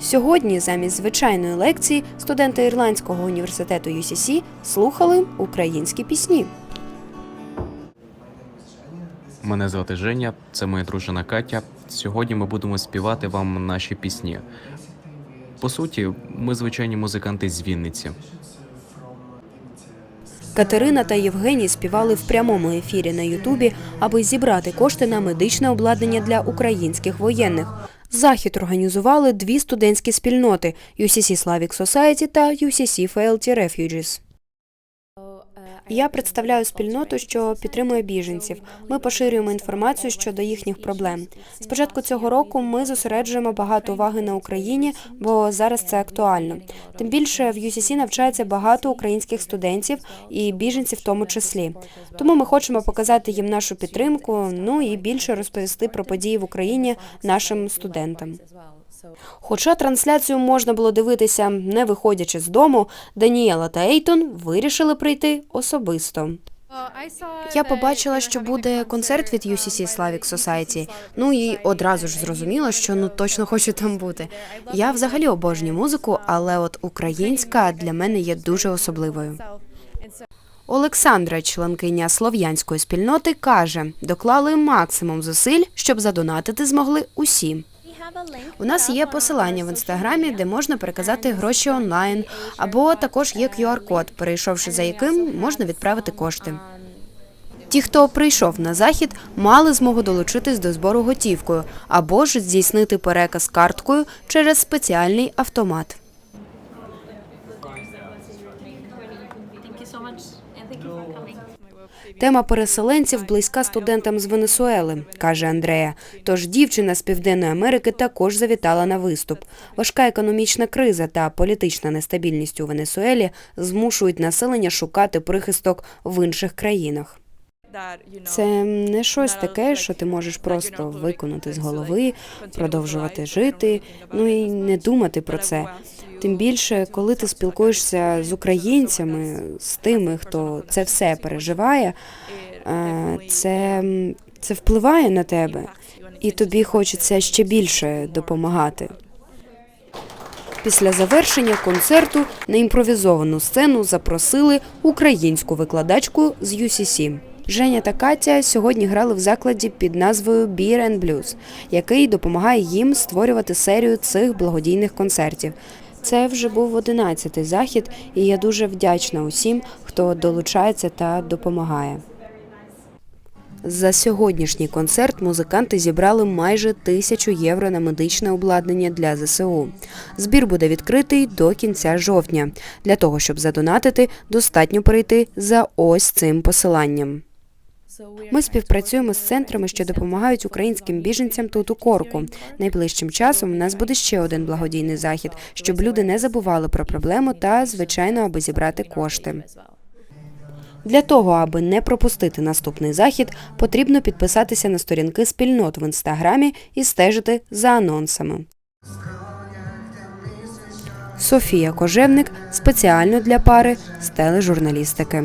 Сьогодні, замість звичайної лекції, студенти Ірландського університету UCC слухали українські пісні. Мене звати Женя, це моя дружина Катя. Сьогодні ми будемо співати вам наші пісні. По суті, ми звичайні музиканти з Вінниці. Катерина та Євгеній співали в прямому ефірі на Ютубі, аби зібрати кошти на медичне обладнання для українських воєнних. Захід організували дві студентські спільноти UCC Slavic Society та UCC Failed Refugees. Я представляю спільноту, що підтримує біженців. Ми поширюємо інформацію щодо їхніх проблем. З початку цього року ми зосереджуємо багато уваги на Україні, бо зараз це актуально. Тим більше в UCC навчається багато українських студентів і біженців в тому числі. Тому ми хочемо показати їм нашу підтримку, ну і більше розповісти про події в Україні нашим студентам. Хоча трансляцію можна було дивитися не виходячи з дому, Даніела та Ейтон вирішили прийти особисто. Я побачила, що буде концерт від UCC Slavic Society, Ну і одразу ж зрозуміла, що ну точно хочу там бути. Я взагалі обожнюю музику, але от українська для мене є дуже особливою. Олександра, членкиня слов'янської спільноти, каже, доклали максимум зусиль, щоб задонатити змогли усі. У нас є посилання в інстаграмі, де можна переказати гроші онлайн, або також є QR-код, перейшовши за яким можна відправити кошти. Ті, хто прийшов на захід, мали змогу долучитись до збору готівкою або ж здійснити переказ карткою через спеціальний автомат. Thank. Тема переселенців близька студентам з Венесуели, каже Андрея. Тож дівчина з Південної Америки також завітала на виступ. Важка економічна криза та політична нестабільність у Венесуелі змушують населення шукати прихисток в інших країнах. Це не щось таке, що ти можеш просто виконати з голови, продовжувати жити, ну і не думати про це. Тим більше, коли ти спілкуєшся з українцями, з тими, хто це все переживає, це, це впливає на тебе, і тобі хочеться ще більше допомагати. Після завершення концерту на імпровізовану сцену запросили українську викладачку з UCC. Женя та Катя сьогодні грали в закладі під назвою Beer and Blues, який допомагає їм створювати серію цих благодійних концертів. Це вже був одинадцятий захід, і я дуже вдячна усім, хто долучається та допомагає. За сьогоднішній концерт музиканти зібрали майже тисячу євро на медичне обладнання для ЗСУ. Збір буде відкритий до кінця жовтня. Для того, щоб задонатити, достатньо перейти за ось цим посиланням. Ми співпрацюємо з центрами, що допомагають українським біженцям тут у корку. Найближчим часом у нас буде ще один благодійний захід, щоб люди не забували про проблему та, звичайно, аби зібрати кошти. Для того, аби не пропустити наступний захід, потрібно підписатися на сторінки спільнот в інстаграмі і стежити за анонсами. Софія Кожевник спеціально для пари з тележурналістики.